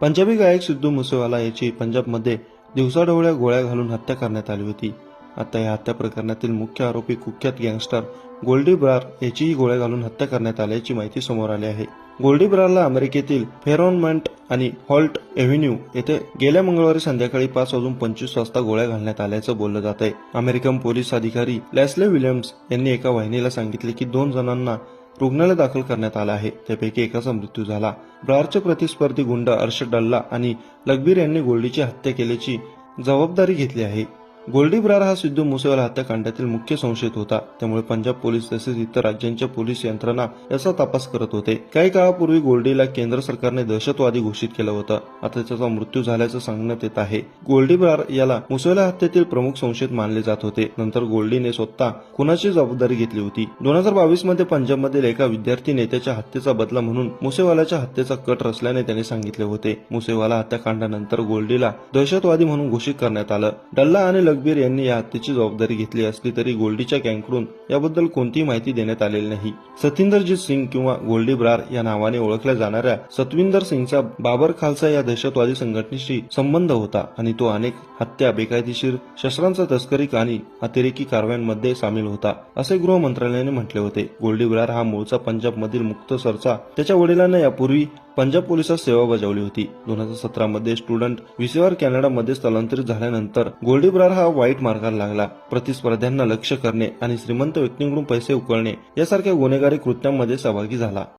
पंजाबी गायक सिद्धू मुसेवाला याची पंजाबमध्ये दिवसाढवळ्या गोळ्या घालून हत्या करण्यात आली होती. आता या हत्या प्रकरणातील मुख्य आरोपी कुख्यात गँगस्टर गोल्डी ब्रार याचीही गोळ्या घालून हत्या करण्यात आल्याची माहिती समोर आली आहे. गोल्डी ब्रारला अमेरिकेतील फेरॉनमेंट आणि हॉल्ट एव्हेन्यू येथे गेल्या मंगळवारी संध्याकाळी पाच वाजून पंचवीस वाजता गोळ्या घालण्यात आल्याचं बोललं जात आहे अमेरिकन पोलीस अधिकारी लॅस्ले विल्यम्स यांनी एका वाहिनीला सांगितले की दोन जणांना रुग्णालय दाखल करण्यात आला आहे. त्यापैकी एकाचा मृत्यू झाला. ब्रारचे प्रतिस्पर्धी गुंड अर्शद डल्ला आणि लखबीर यांनी गोल्डीची हत्या केल्याची जबाबदारी घेतली आहे. गोल्डी ब्रार हा सिद्धू मुसेवाला हत्याकांडातील मुख्य संशयित होता. त्यामुळे पंजाब पोलीस तसेच इतर राज्यांच्या पोलीस यंत्रणा याचा तपास करत होते. काही काळापूर्वी गोल्डीला केंद्र सरकारने दहशतवादी घोषित केलं होतं. आता त्याचा मृत्यू झाल्याचं सांगण्यात येत आहे. गोल्डी ब्रार याला मुसेवाला हत्येतील प्रमुख संशयित मानले जात होते. नंतर गोल्डीने स्वतः खुनाची जबाबदारी घेतली होती. दोन हजार बावीसमध्ये पंजाबमधील एका विद्यार्थी नेत्याच्या हत्येचा बदला म्हणून मुसेवालाच्या हत्येचा कट रचल्याने त्याने सांगितले होते. मुसेवाला हत्याकांडानंतर गोल्डीला दहशतवादी म्हणून घोषित करण्यात आलं. डल्ला आणि लखबीर यांनी या हत्येची जबाबदारी घेतली असली तरी गोल्डीच्या गँगकडून याबद्दल कोणतीही माहिती देण्यात आलेली नाही. सतिंदरजीत सिंग किंवा गोल्डी ब्रार या नावाने ओळखल्या जाणाऱ्या सतविंदर सिंगचा बाबर खालसा या दहशतवादी संघटनेशी संबंध होता आणि तो अनेक हत्या बेकायदेशीर शस्त्रांचा तस्करी आणि अतिरेकी कारवायांमध्ये सामील होता असे गृह मंत्रालयाने म्हटले होते. गोल्डी ब्रार हा मूळचा पंजाबमधील मुक्तसरचा त्याच्या वडिलांना यापूर्वी पंजाब पोलिसात सेवा बजावली होती. दोन हजार सतरा मध्ये स्टुडंट विसेवार कॅनडामध्ये स्थलांतरित झाल्यानंतर गोल्डीब्रार हा वाईट मार्गाला लागला. प्रतिस्पर्ध्यांना लक्ष्य करणे आणि श्रीमंत व्यक्तींकडून पैसे उकळणे यासारख्या गुन्हेगारी कृत्यांमध्ये सहभागी झाला.